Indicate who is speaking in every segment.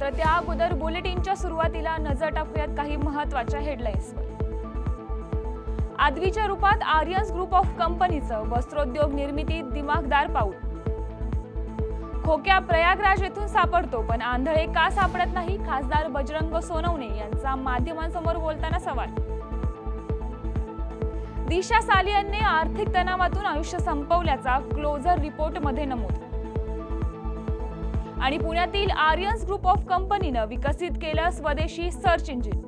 Speaker 1: मात्र त्या अगोदर बुलेटिनच्या सुरुवातीला नजर टाकूयात काही महत्त्वाच्या हेडलाईन्सवर. आदवीच्या रूपात आर्यन्स ग्रुप ऑफ कंपनीचं वस्त्रोद्योग निर्मितीत दिमागदार पाऊल. खोक्या प्रयागराज येथून सापडतो पण आंधळे का सापडत नाही? खासदार बजरंग सोनवणे यांचा माध्यमांसमोर बोलताना सवाल. दिशा सालियनने आर्थिक तणावातून आयुष्य संपवल्याचा क्लोजर रिपोर्टमध्ये नमूद. आणि पुण्यातील आर्यन्स ग्रुप ऑफ कंपनीनं विकसित केलं स्वदेशी सर्च इंजिन.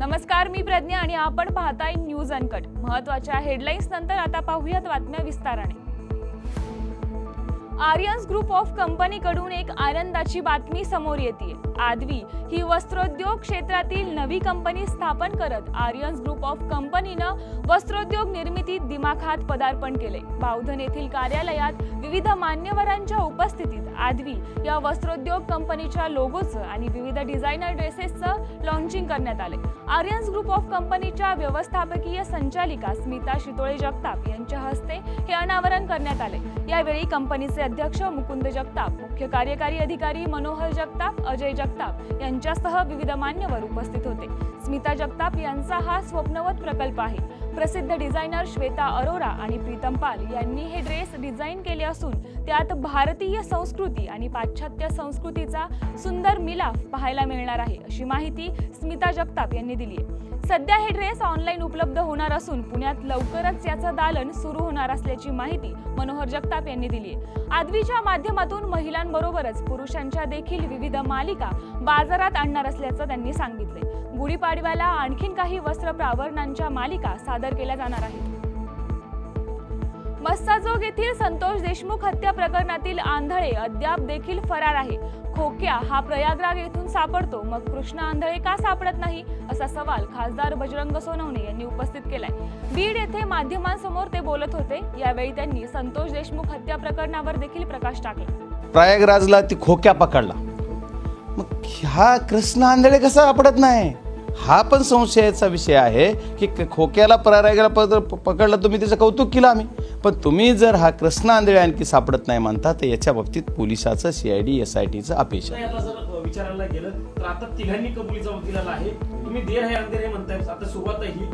Speaker 1: नमस्कार मी प्रज्ञा आणि आपण पाहताय न्यूज अनकट. महत्त्वाच्या हेडलाईन्स नंतर आता पाहूयात बातम्या विस्ताराने. आर्यन्स ग्रुप ऑफ कंपनीकडून एक आनंदाची बातमी समोर येते. आदवी ही वस्त्रोद्योग क्षेत्रातील नवी कंपनी स्थापन करत आर्यन्स ग्रुप ऑफ कंपनीनं वस्त्रोद्योग निर्मितीत दिमाखात पदार्पण केले. बावधन येथील कार्यालयात विविध मान्यवरांच्या उपस्थितीत आदवी या वस्त्रोद्योग कंपनीच्या लोगोचं आणि विविध डिझायनर ड्रेसेसचं लॉन्चिंग करण्यात आले. आर्यन्स ग्रुप ऑफ कंपनीच्या व्यवस्थापकीय संचालिका स्मिता शितोळे जगताप यांच्या हस्ते हे अनावरण करण्यात आले. यावेळी कंपनीचे अध्यक्ष मुकुंद जगताप मुख्य कार्यकारी अधिकारी मनोहर जगताप अजय जगताप यांच्यासह विविध मान्यवर उपस्थित होते. स्मिता जगताप यांचा हा स्वप्नवत प्रकल्प आहे. प्रसिद्ध डिझायनर श्वेता अरोरा आणि प्रीतम पाल यांनी हे ड्रेस डिझाईन केले असून त्यात भारतीय संस्कृती आणि पाश्चात्य संस्कृतीचा सुंदर मिलाफ पाहायला मिळणार आहे अशी माहिती स्मिता जगताप यांनी दिली आहे. सध्या हे ड्रेस ऑनलाईन उपलब्ध होणार असून पुण्यात लवकरच याचं दालन सुरू होणार असल्याची माहिती मनोहर जगताप यांनी दिली आहे. आदवीच्या माध्यमातून महिलांबरोबरच पुरुषांच्या देखील विविध मालिका बाजारात आणणार असल्याचं त्यांनी सांगितले गुढीपाडव्याला आणखीन काही वस्त्र प्रावरणांच्या मालिका सादर केल्या जाणार आहेत. मस्साजोग येथील संतोष देशमुख हत्या प्रकरणातील आंधळे अद्याप देखील फरार आहे. खोक्या हा प्रयागराग येथून सापडतो. मग कृष्ण आंधळे का सापडत नाही? असा सवाल खासदार बजरंग सोनवणे यांनी उपस्थित केलाय. बीड येथे माध्यमांसमोर ते बोलत होते. यावेळी त्यांनी संतोष देशमुख हत्या प्रकरणावर देखील प्रकाश टाकला.
Speaker 2: प्रयागराजला ती खोक्या पकडला. मग हा कृष्ण आंधळे कसा सापडत नाही? हा पण संशयाचा विषय आहे की खोक्याला प्रयागराला प- पकडलं तुम्ही त्याचं कौतुक केलं आम्ही. पण तुम्ही जर हा कृष्ण आंधळे आणखी सापडत नाही म्हणता तर याच्या बाबतीत पोलिसाचं सीआयडी एस आय टीचं अपेक्षा
Speaker 3: नाही, आता जर अ, विचारायला गेलं तर आता तिघांनी कबुलीचा वकिलाला आहे. तुम्ही देर आहे अंधेर म्हणताय. आता सुरुवात आहे ही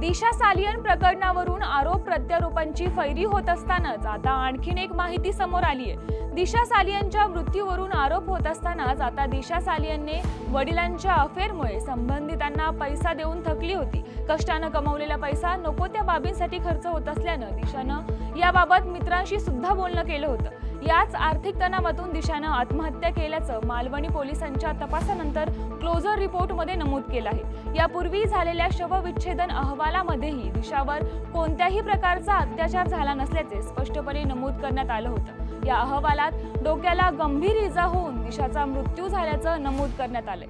Speaker 1: दिशा सालियन प्रकरणावरून आरोप प्रत्यारोपांची फैरी होत असतानाच आता आणखीन एक माहिती समोर आली आहे दिशा सालियांच्या मृत्यूवरून आरोप होत असतानाच आता दिशा सालियांनी वडिलांच्या अफेअरमुळे संबंधितांना पैसा देऊन थकली होती. कष्टानं कमवलेला पैसा नको त्या बाबींसाठी खर्च होत असल्यानं दिशानं याबाबत मित्रांशी सुद्धा बोलणं केलं होतं. याच आर्थिक तणावातून दिशानं आत्महत्या केल्याचं मालवणी पोलिसांच्या तपासानंतर क्लोजर रिपोर्टमध्ये नमूद केलं आहे. यापूर्वी झालेल्या शवविच्छेदन अहवालामध्येही दिशावर कोणत्याही प्रकारचा अत्याचार झाला नसल्याचे स्पष्टपणे नमूद करण्यात आलं होतं. या अहवालात डोक्याला गंभीर इजा होऊन दिशाचा मृत्यू झाल्याचं नमूद करण्यात आलंय.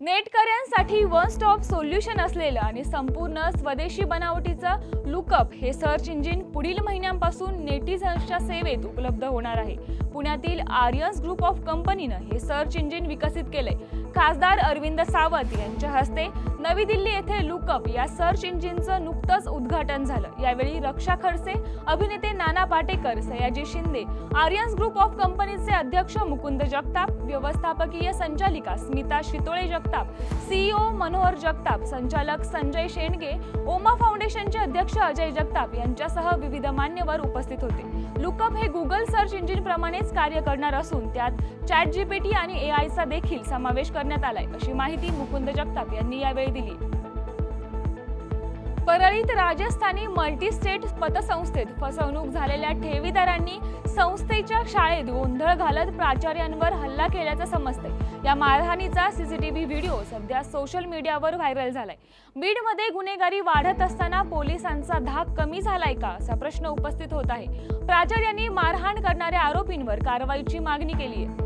Speaker 1: नेटकऱ्यांसाठी वन स्टॉप सोल्युशन असलेलं आणि संपूर्ण स्वदेशी बनावटीचं लुकअप हे सर्च इंजिन पुढील महिन्यांपासून नेटिझन्सच्या सेवेत उपलब्ध होणार आहे. पुण्यातील आर्यन्स ग्रुप ऑफ कंपनीनं हे सर्च इंजिन विकसित केलंय. खासदार अरविंद सावंत यांच्या हस्ते नवी दिल्ली येथे लुकअप या सर्च इंजिनचं नुकतंच उद्घाटन झालं. यावेळी रक्षा खडसे अभिनेते नाना पाटेकर सयाजी शिंदे आर्यन्स ग्रुप ऑफ कंपनीचे अध्यक्ष मुकुंद जगताप व्यवस्थापकीय संचालिका स्मिता शितोळे जगताप सीईओ मनोहर जगताप संचालक संजय शेंडगे ओमा फाउंडेशनचे अध्यक्ष अजय जगताप यांच्यासह विविध मान्यवर उपस्थित होते. लुकअप हे गुगल सर्च इंजिन प्रमाणेच कार्य करणार असून त्यात चॅट जीपीटी आणि ए आयचा देखील समावेश करण्यात आलाय अशी माहिती मुकुंद जगताप यांनी यावेळी दिली. परळीत राजस्थानी मल्टी स्टेट पतसंस्थेत फसवणूक झालेल्या ठेवीदारांनी संस्थेच्या शाळेत गोंधळ घालत प्राचार्यांवर हल्ला केल्याचं समजतंय. या मारहाणीचा सीसीटीव्ही व्हिडिओ सध्या सोशल मीडियावर व्हायरल झालाय. बीडमध्ये गुन्हेगारी वाढत असताना पोलिसांचा धाक कमी झालाय का असा प्रश्न उपस्थित होत आहे. प्राचार्यांनी मारहाण करणाऱ्या आरोपींवर कारवाईची मागणी केली आहे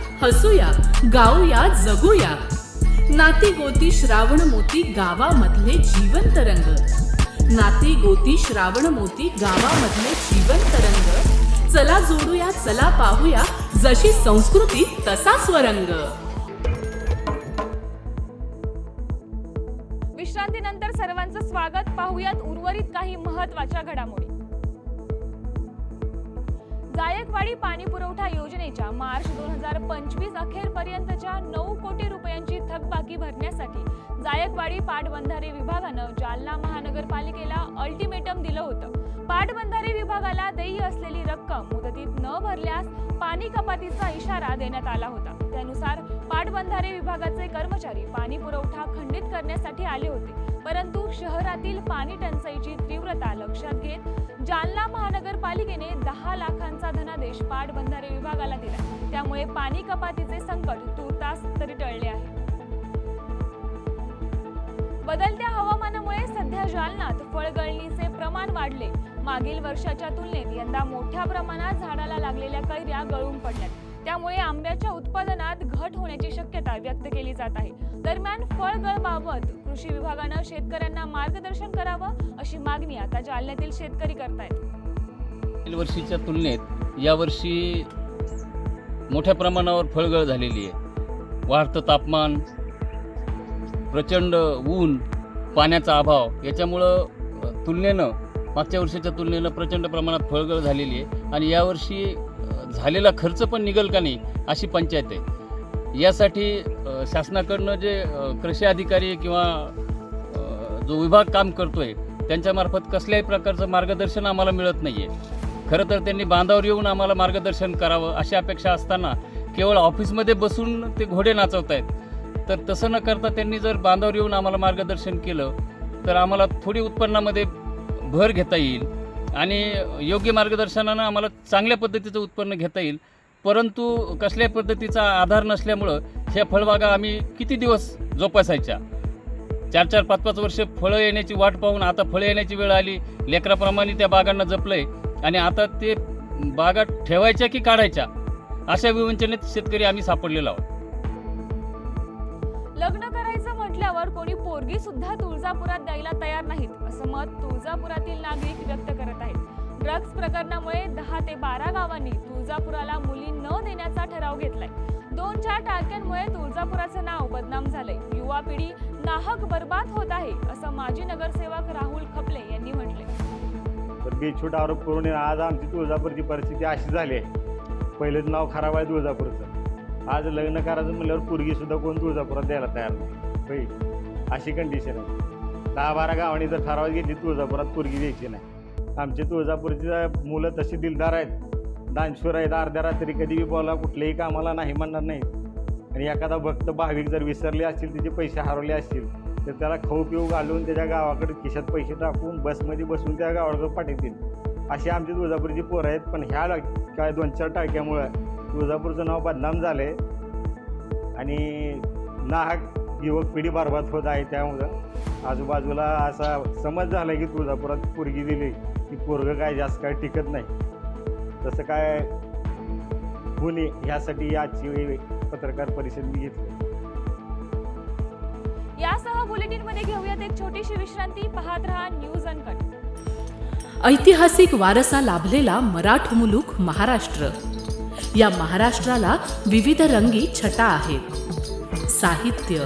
Speaker 4: हसूया गाऊया जगूया. नाती गोती श्रावण मोती गावामधले जीवंत रंग. नाती गोती श्रावण मोती गावामधले जीवन रंग. चला जोडूया चला पाहूया जशी संस्कृती तसा स्वरंग.
Speaker 1: विश्रांतीनंतर सर्वांचं स्वागत. पाहूयात उर्वरित काही महत्त्वाच्या घडामोडी. जायकवाडी पाणी पुरवठा योजनेच्या मार्च दोन हजार पंचवीस अखेरपर्यंतच्या नऊ कोटी रुपयांची थकबाकी भरण्यासाठी जायकवाडी पाटबंधारे विभागानं जालना महानगरपालिकेला अल्टिमेटम दिलं होतं. पाटबंधारे विभागाला देय असलेली रक्कम मुदतीत न भरल्यास पाणी कपातीचा इशारा देण्यात आला होता. त्यानुसार पाटबंधारे विभागाचे कर्मचारी पाणी पुरवठा खंडित करण्यासाठी आले होते. परंतु शहरातील पाणी टंचाईची तीव्रता लक्षात घेत जालना महानगरपालिकेने दहा लाखांचा धनादेश पाटबंधारे विभागाला दिला. त्यामुळे पाणी कपातीचे संकट तुर्तास तरी टळले आहे. बदलत्या हवामानामुळे सध्या जालनात फळगळणीचे प्रमाण वाढले. मागील वर्षाच्या तुलनेत यंदा मोठ्या प्रमाणात झाडाला लागलेल्या कैऱ्या गळून पडल्यात. त्यामुळे आंब्याच्या उत्पादनात घट होण्याची शक्यता व्यक्त केली जात आहे. दरम्यान फळगळबाबत कृषी विभागानं शेतकऱ्यांना मार्गदर्शन करावं अशी मागणी आता जालन्यातील शेतकरी करतायत.
Speaker 5: आहेत वर्षीच्या तुलनेत यावर्षी मोठ्या प्रमाणावर फळगळ झालेली आहे. वाढतं तापमान प्रचंड ऊन पाण्याचा अभाव याच्यामुळं तुलनेनं मागच्या वर्षीच्या तुलनेनं प्रचंड प्रमाणात फळगळ झालेली आहे. आणि यावर्षी झालेला खर्च पण निघल का नाही अशी पंचायत आहे. यासाठी शासनाकडनं जे कृषी अधिकारी किंवा जो विभाग काम करतोय त्यांच्यामार्फत कसल्याही प्रकारचं मार्गदर्शन आम्हाला मिळत नाही आहे खरं तर त्यांनी बांधावर येऊन आम्हाला मार्गदर्शन करावं अशी अपेक्षा असताना केवळ ऑफिसमध्ये बसून ते घोडे नाचवत आहेत तर तसं न करता त्यांनी जर बांधावर येऊन आम्हाला मार्गदर्शन केलं तर आम्हाला थोडी उत्पन्नामध्ये भर घेता येईल आणि योग्य मार्गदर्शनानं आम्हाला चांगल्या पद्धतीचं उत्पन्न घेता येईल. परंतु कसल्याही पद्धतीचा आधार नसल्यामुळं ह्या फळबागा आम्ही किती दिवस जोपासायच्या? चार चार पाच पाच वर्ष फळं येण्याची वाट पाहून आता फळं येण्याची वेळ आली. लेकराप्रमाणे त्या बागांना जपलंय. आणि आता ते बागा ठेवायच्या की काढायच्या? अशा विवंचनेत शेतकरी आम्ही सापडलेलो आहोत.
Speaker 1: लग्न करायचं म्हटल्यावर कोणी पोरगी सुद्धा तुळजापुरात द्यायला तयार नाहीत असं मत तुळजापुरातील नागरिक व्यक्त करत आहेत. ड्रग्ज प्रकरणामुळे दहा ते बारा गावांनी तुळजापुराला मुली न देण्याचा ठराव घेतलाय. दोन चार टाक्यांमुळे तुळजापुराचं नाव बदनाम झालंय. युवा पिढी नाहक बर्बाद होत आहे असं माजी नगरसेवक राहुल खपले यांनी म्हटले
Speaker 6: बेछूट आरोप करून आज आमची तुळजापूरची परिस्थिती अशी झाली आहे. पहिलेच नाव खराब आहे तुळजापूरचं. आज लग्न करायचं म्हणल्यावर पूर्गी सुद्धा कोण तुळजापुरात द्यायला तयार नाही. अशी कंडिशन आहे. दहा बारा गावांनी जर ठराव घेतली तुळजापुरात पोरगी द्यायची नाही. आमची तुळजापूरची मुलं तशी दिलदार आहेत. दानशूर आहेत अर्ध्या रात्री कधी बी बोला कुठल्याही कामाला नाही म्हणणार नाही आणि एखादा भक्त भाविक जर विसरले असतील तिचे पैसे हरवले असतील तर त्याला खाऊ पिऊ घालून त्याच्या गावाकडे खिशात पैसे टाकून बसमध्ये बसून त्या गावाकडे पाठवतील. अशी आमची तुळजापूरची पोरं आहेत. पण ह्या काय दोन चार टाक्यामुळं तुळजापूरचं नाव बदनाम झालं आहे आणि नाहक युवक पिढी बरबाद होत आहे त्यामुळं आजूबाजूला असा समज झाला की तुळजापुरात पोरगी दिली की पोरगं काय जास्त काय टिकत नाही. तसं काय होऊ नये ह्यासाठी आजची पत्रकार परिषद मी घेतली.
Speaker 1: यासह बुलेटिनमध्ये घेऊयात एक छोटीशी विश्रांती पाहत रहा न्यूज अनकट.
Speaker 4: ऐतिहासिक वारसा लाभलेला मराठ मुलूक महाराष्ट्र. या महाराष्ट्राला विविध रंगी छटा आहेत. साहित्य.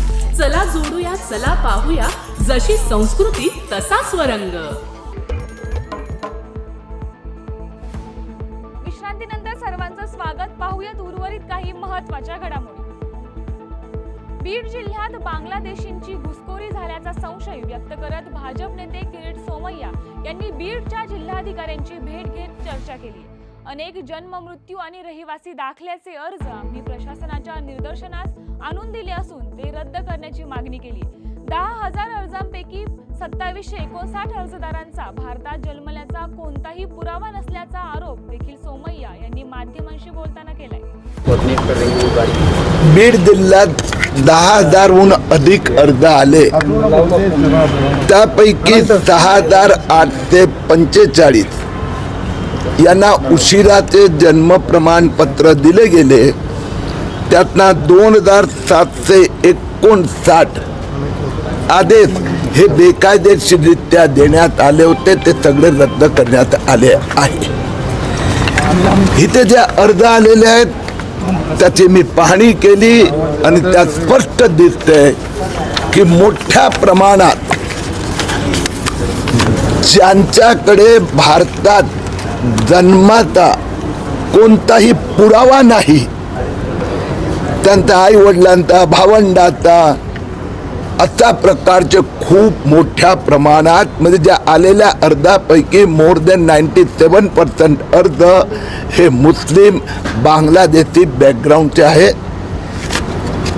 Speaker 4: चला जोडूया चला पाहूया. जशी संस्कृती तसा स्वरंग.
Speaker 1: विश्रांतीनंतर सर्वांचं स्वागत. पाहूयात उर्वरित काही महत्त्वाच्या घडामोडी. बीड जिल्ह्यात बांगलादेशींची घुसखोरी झाल्याचा संशय व्यक्त करत भाजप नेते किरीट सोमय्या यांनी बीडच्या जिल्हाधिकाऱ्यांची भेट घेत चर्चा केली. अनेक जन्म मृत्यू आणि रहिवासी दाखल्याचे अर्ज आम्ही प्रशासनाच्या निदर्शनास आणून दिले असून ते रद्द करण्याची मागणी केली. दहा हजार अर्जांपैकी सत्तावीसशे एकोणसाठ अर्जदारांचा भारतात जन्मल्याचा कोणताही पुरावा नसल्याचा आरोप देखील सोमय्या यांनी माध्यमांशी बोलताना केलाय.
Speaker 7: बीड जिल्ह्यात दहा हजारहून अधिक अर्ज आले. त्यापैकी सहा हजार आठशे पंचेचाळीस. यांना उशिराचे जन्म प्रमाणपत्र दिले गेले. त्यातना दोन हजार सातशे एकोणसाठ आदेश हे बेकायदेशीररित्या देण्यात आले होते. ते सगळे रद्द करण्यात आले आहे. इथे जे अर्ज आलेले आहेत त्याची मी पाहणी केली आणि त्यात स्पष्ट दिसतंय की मोठ्या प्रमाणात ज्यांच्याकडे भारतात जन्माचा कोणताही पुरावा नाही. त्यांचा आई वडिलांचा भावंडाचा अशा प्रकारचे खूप मोठ्या प्रमाणात म्हणजे ज्या आलेल्या अर्धापैकी more than ninety seven percent अर्ज हे मुस्लिम बांगलादेशी बॅकग्राऊंडचे आहे.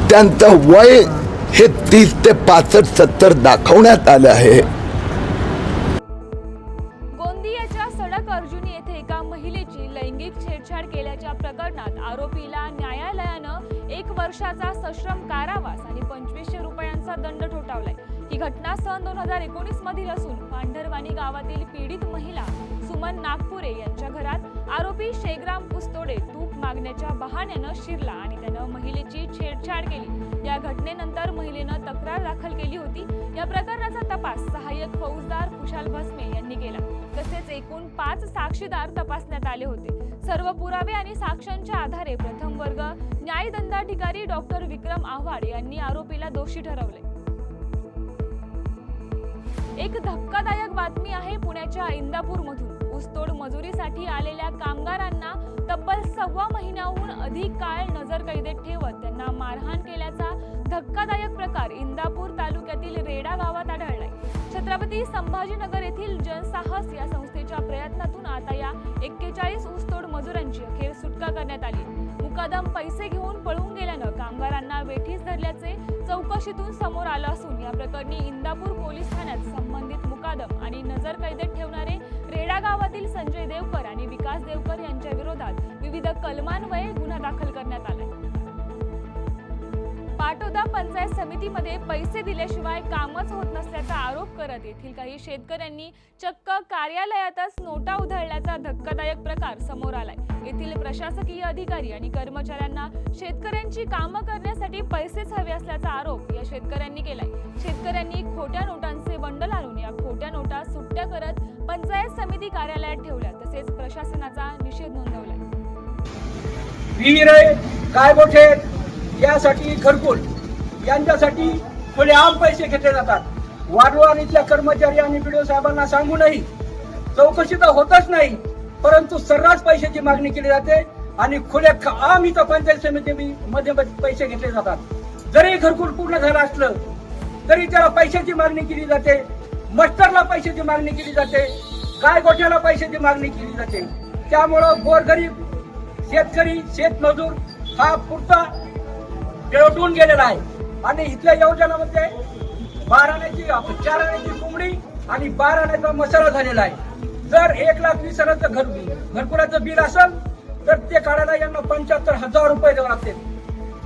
Speaker 7: त्यांचं वय हे तीस ते पासष्ट सत्तर दाखवण्यात आलं आहे.
Speaker 1: वर्षाचा सश्रम कारावास आणि पंचवीसशे रुपयांचा दंड ठोठावलाय. ही घटना सन दोन हजार एकोणीस मधील असून पांढरवाणी गावातील पीडित महिला सुमन नागपुरे यांच्या घरात आरोपी शेग्राम पुस्तोडे तूप मागण्याच्या बहाण्यानं शिरला आणि त्यानं महिलेची छेडछाड केली. या घटनेनंतर महिलेनं तक्रार दाखल केली होती. या प्रकरणाचा तपास सहाय्यक फौजदार कुशाल भस्मे यांनी केला. तसेच एकूण पाच साक्षीदार तपासण्यात आले होते. सर्व पुरावे आणि साक्षांच्या आधारे प्रथम वर्ग न्यायदंडाधिकारी डॉक्टर विक्रम आव्हाड यांनी आरोपीला दोषी ठरवले. एक धक्कादायक बातमी आहे पुण्याच्या इंदापूरमधून. ऊसतोड मजुरीसाठी आलेल्या कामगारांना तब्बल सव्वा महिन्याहून अधिक काळ नजरकैदेत ठेवत त्यांना मारहाण केल्याचा धक्कादायक प्रकार इंदापूर तालुक्यातील रेडा गावात आढळलाय. छत्रपती संभाजीनगर येथील जनसाहस या संस्थेच्या प्रयत्नातून आता या एक्केचाळीस ऊसतोड मजुरांची अखेर सुटका करण्यात आली. मुकादम पैसे घेऊन पळून गेल्यानं कामगारांना वेठीस धरल्याचे चौकशीतून समोर आलं असून या प्रकरणी इंदापूर पोलीस ठाण्यात संबंधित मुकादम आणि नजर कैदेत ठेवणारे रेडा गावातील संजय देवकर आणि विकास देवकर यांच्या विरोधात विविध कलमान्वये गुन्हा दाखल करण्यात आलाय. पाटोदा पंचायत समितीमध्ये पैसे दिल्याशिवाय कामच होत नसल्याचा आरोप करत येथील काही शेतकऱ्यांनी चक्क कार्यालयातच नोटा उधळल्याचा धक्कादायक प्रकार समोर आलाय. येथील प्रशासकीय अधिकारी आणि कर्मचाऱ्यांना शेतकऱ्यांची कामं करण्यासाठी पैसेच हवे असल्याचा आरोप या शेतकऱ्यांनी केलाय. शेतकऱ्यांनी खोट्या नोटांचे बंडल आणून या खोट्या नोटा सुट्ट्या करत पंचायत समिती कार्यालयात ठेवल्या तसेच प्रशासनाचा निषेध नोंदवलाय.
Speaker 8: आहे काय मोठे यासाठी घरकुल यांच्यासाठी खुले आम पैसे घेतले जातात. वाढवान इथल्या कर्मचारी आणि बीडीओ साहेबांना सांगूनही चौकशी तर होतच नाही परंतु सर्रास पैशाची मागणी केली जाते आणि खुले आम इथं पंचायत समितीमध्ये पैसे घेतले जातात. जरी घरकुल पूर्ण झालं असलं तरी त्याला पैशाची मागणी केली जाते मस्टरला पैशाची मागणी केली जाते गाय गोठ्याला पैशाची मागणी केली जाते. त्यामुळं गोरगरीब शेतकरी शेतमजूर हा पुरता पेटून गेलेला आहे. आणि इथल्या योजनामध्ये बाराण्याची चार आण्याची कोंबडी आणि बार आण्याचा मसाला झालेला आहे. जर एक लाख वीस हजाराचं घर घरकुलाचं बिल असेल तर ते काढायला यांना पंच्याहत्तर हजार रुपये द्यावे लागतील.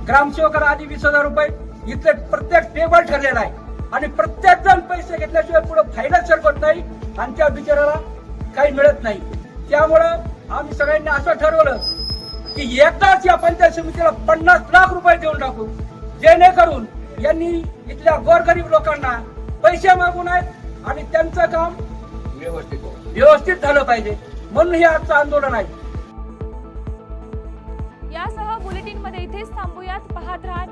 Speaker 8: ग्रामसेवकाला आधी वीस हजार रुपये. इथले प्रत्येक टेबल ठरलेला आहे. आणि प्रत्येक जण पैसे घेतल्याशिवाय पुढे फायदाच सरकत नाही आणि त्या बिचाराला काही मिळत नाही. त्यामुळं आम्ही सगळ्यांनी असं ठरवलं की एकदाच या पंचायत समितीला पन्नास लाख रुपये देऊन टाकू जेणेकरून यांनी इथल्या गोरगरीब लोकांना पैसे मागू नयेत आणि त्यांचं काम व्यवस्थित झालं पाहिजे. म्हणून हे आजचं आंदोलन आहे.
Speaker 1: यासह बुलेटिनमध्ये इथेच थांबूयात. पाहत राहा